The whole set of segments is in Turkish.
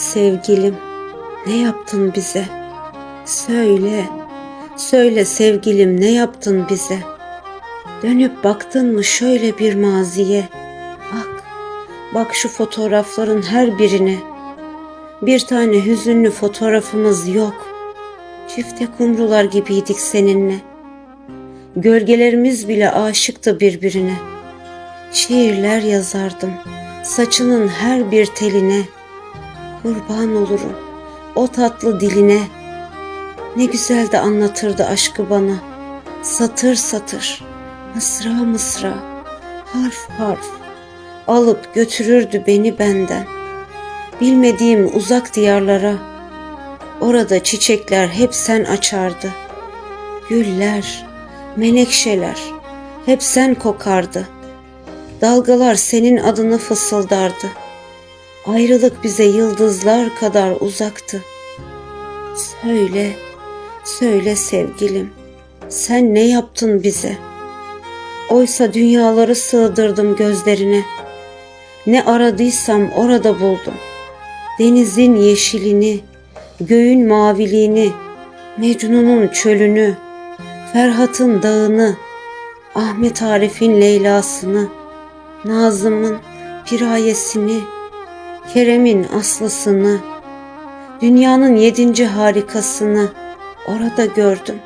Sevgilim, ne yaptın bize? Söyle, söyle sevgilim ne yaptın bize? Dönüp baktın mı şöyle bir maziye? Bak, bak şu fotoğrafların her birine. Bir tane hüzünlü fotoğrafımız yok. Çifte kumrular gibiydik seninle. Gölgelerimiz bile aşıktı birbirine. Şiirler yazardım saçının her bir teline. Kurban olurum o tatlı diline. Ne güzel de anlatırdı aşkı bana. Satır satır, mısra mısra, harf harf. Alıp götürürdü beni benden. Bilmediğim uzak diyarlara. Orada çiçekler hep sen açardı. Güller, menekşeler hep sen kokardı. Dalgalar senin adını fısıldardı. Ayrılık bize yıldızlar kadar uzaktı. Söyle, söyle sevgilim, sen ne yaptın bize? Oysa dünyaları sığdırdım gözlerine. Ne aradıysam orada buldum. Denizin yeşilini, göğün maviliğini, Mecnun'un çölünü, Ferhat'ın dağını, Ahmet Arif'in Leyla'sını, Nazım'ın pirayesini, Kerem'in aslısını, dünyanın yedinci harikasını orada gördüm.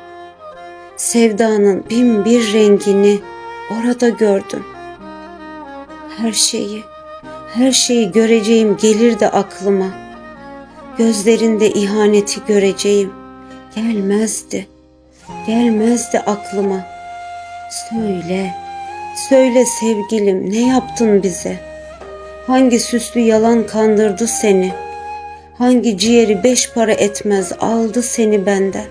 Sevdanın bin bir rengini orada gördüm. Her şeyi, her şeyi göreceğim gelirdi aklıma. Gözlerinde ihaneti göreceğim gelmezdi, gelmezdi aklıma. Söyle, söyle sevgilim ne yaptın bize? Hangi süslü yalan kandırdı seni? Hangi ciğeri beş para etmez aldı seni benden?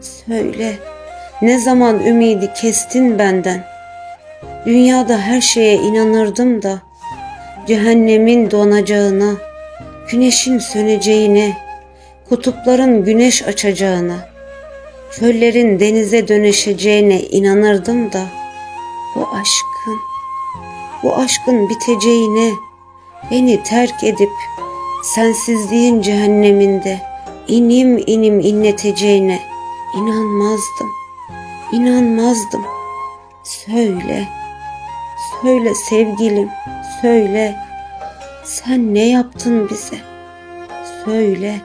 Söyle, ne zaman ümidi kestin benden? Dünyada her şeye inanırdım da, cehennemin donacağına, güneşin söneceğine, kutupların güneş açacağına, çöllerin denize dönüşeceğine inanırdım da, bu aşkın, bu aşkın biteceğine, beni terk edip sensizliğin cehenneminde inim inim inleteceğine inanmazdım, inanmazdım. Söyle, söyle sevgilim, söyle. Sen ne yaptın bize? Söyle.